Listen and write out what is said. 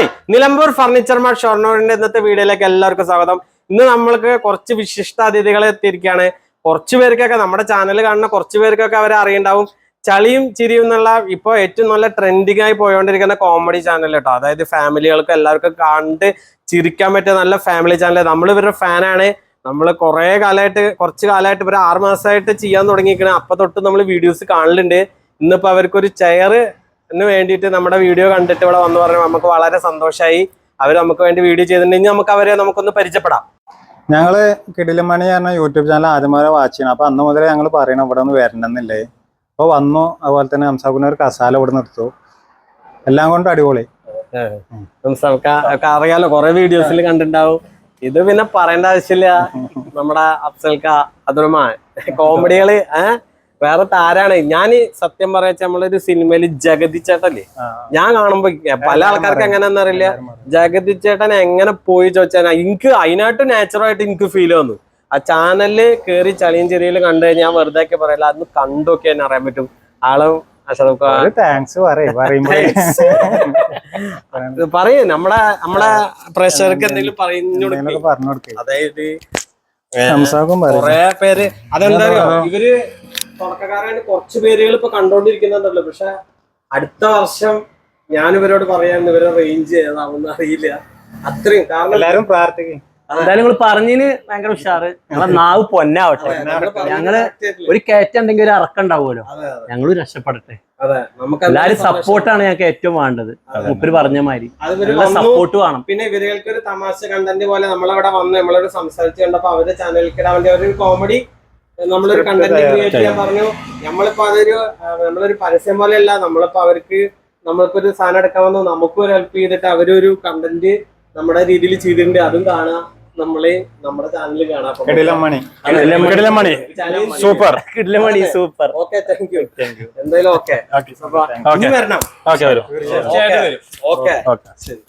Hi Nilambur furniture mart ഷൊർണൂരിന്റെ ഇന്നത്തെ വീഡിയോയിലേക്ക് എല്ലാവർക്കും സ്വാഗതം. ഇന്ന് നമ്മൾക്ക് കുറച്ച് വിശിഷ്ട അതിഥികളെ എത്തിയിരിക്കുകയാണ്. കുറച്ച് പേർക്കൊക്കെ നമ്മുടെ ചാനൽ കാണുന്ന കുറച്ച് പേർക്കൊക്കെ അവരെ അറിയണ്ടാവും. ചളിയും ചിരിയും എന്നുള്ള ഇപ്പോൾ ഏറ്റവും നല്ല ട്രെൻഡിങ് ആയി പോയോണ്ടിരിക്കുന്ന കോമഡി ചാനൽ കേട്ടോ അതായത് ഫാമിലികൾക്ക് എല്ലാവർക്കും കണ്ട് ചിരിക്കാൻ പറ്റിയ നല്ല ഫാമിലി ചാനൽ നമ്മൾ ഇവരുടെ ഫാനാണ് നമ്മൾ കുറേ കാലമായിട്ട് കുറച്ച് കാലമായിട്ട് ഇവർ ആറ് മാസമായിട്ട് ചെയ്യാൻ തുടങ്ങിയിരിക്കണേ. അപ്പൊ തൊട്ട് നമ്മൾ വീഡിയോസ് കാണലുണ്ട്. ഇന്നിപ്പോ അവർക്കൊരു ചെയർ ന് വേണ്ടിയിട്ട് നമ്മുടെ വീഡിയോ കണ്ടിട്ട് ഇവിടെ വന്ന് പറഞ്ഞു നമുക്ക് വളരെ സന്തോഷമായി അവർ നമുക്ക് വേണ്ടി വീഡിയോ ചെയ്തിട്ടുണ്ടെങ്കിൽ നമുക്ക് അവരെ നമുക്കൊന്ന് പരിചയപ്പെടാം. ഞങ്ങൾ കിടിലമണി പറഞ്ഞ യൂട്യൂബ് ചാനൽ ആദ്യമായി വാച്ച് ചെയ്യണം. അപ്പൊ അന്ന് മുതലേ ഞങ്ങൾ പറയണം ഇവിടെ ഒന്ന് വരണമെന്നില്ലേ? അപ്പൊ വന്നു അതുപോലെ തന്നെ ഹംസാബിന് ഒരു കസാല ഇവിടെ നിർത്തു. എല്ലാം കൊണ്ടും അടിപൊളി. അറിയാലോ കുറെ വീഡിയോസിൽ കണ്ടിട്ടുണ്ടാവും. ഇത് പിന്നെ പറയേണ്ട ആവശ്യമില്ല. നമ്മുടെ അഫ്സൽക്ക അതുമാ കോമഡികൾ ഏഹ് വേറെ താരാണ്. ഞാൻ സത്യം പറയാ നമ്മളൊരു സിനിമയിൽ ജഗതി ചേട്ടല്ലേ ഞാൻ കാണുമ്പോ പല ആൾക്കാർക്ക് എങ്ങനെയാണെന്ന് അറിയില്ല. ജഗതി ചേട്ടൻ എങ്ങനെ പോയി ചോദിച്ചാൽ എനിക്ക് അതിനായിട്ട് നാച്ചുറൽ ആയിട്ട് എനിക്ക് ഫീൽ വന്നു. ആ ചാനലിൽ കേറി ചളിയും ചെറിയും കണ്ടു കഴിഞ്ഞാൽ വെറുതെ ഒക്കെ പറയില്ല അന്ന് കണ്ടൊക്കെ തന്നെ അറിയാൻ പറ്റും. ആളും താങ്ക്സ് പറയും നമ്മളെ നമ്മളെ പ്രേക്ഷകർക്ക് എന്തെങ്കിലും പറഞ്ഞു കൊടുക്കും അതായത് കൊറേ പേര് അതെന്താ ഇവർ തുടക്കക്കാരായിട്ട് കുറച്ച് പേരുകൾ ഇപ്പൊ കണ്ടോണ്ടിരിക്കുന്നുണ്ടല്ലോ. പക്ഷെ അടുത്ത വർഷം ഞാൻ ഇവരോട് പറയാൻ ഇവരെ റേഞ്ച് ഏതാവുന്ന അറിയില്ല. അത്രയും കാരണം എല്ലാരും പ്രാർത്ഥിക്കും. എന്തായാലും നിങ്ങൾ പറഞ്ഞതിന് ഭയങ്കര ഉഷാറ്. ഞങ്ങളെ നാവ് പൊന്നാവട്ടെ. ഞങ്ങൾ ഒരു കയറ്റം ഉണ്ടെങ്കിൽ ഒരു ഉണ്ടാവുമല്ലോ. അതെ. ഞങ്ങൾ രക്ഷപ്പെടട്ടെ. എല്ലാരും സപ്പോർട്ടാണ് ഞങ്ങൾക്ക് ഏറ്റവും വേണ്ടത്. മുപ്പര് പറഞ്ഞ മാതിരി. സപ്പോർട്ട് വേണം. പിന്നെ ഇവരുകൾക്ക് ഒരു തമാശ കണ്ടന്റ് പോലെ നമ്മളവിടെ വന്ന്. നമ്മളോട് സംസാരിച്ചു കണ്ടപ്പോ അവരുടെ ചാനലിൽ കിടാൻ വേണ്ടി അവരൊരു കോമഡി നമ്മളൊരു കണ്ടന്റ് ക്രിയേറ്റ് ചെയ്യാൻ പറഞ്ഞു നമ്മളിപ്പോ അതൊരു നമ്മളൊരു പരസ്യം പോലെയല്ല നമ്മളിപ്പോ അവർക്ക് നമ്മൾക്കൊരു ഒരു സാധനം എടുക്കാൻ വന്നു. നമുക്കും ഒരു ഹെൽപ്പ് ചെയ്തിട്ട് അവരൊരു കണ്ടന്റ് നമ്മുടെ രീതിയിൽ ചെയ്തിട്ടുണ്ട്. അതും കാണാം. നമ്മളെ നമ്മുടെ ചാനലിൽ കാണാം. Super super okay thank you എന്തായാലും ഓക്കെ വരണം. ഓക്കെ വരും. ഓക്കെ ശരി.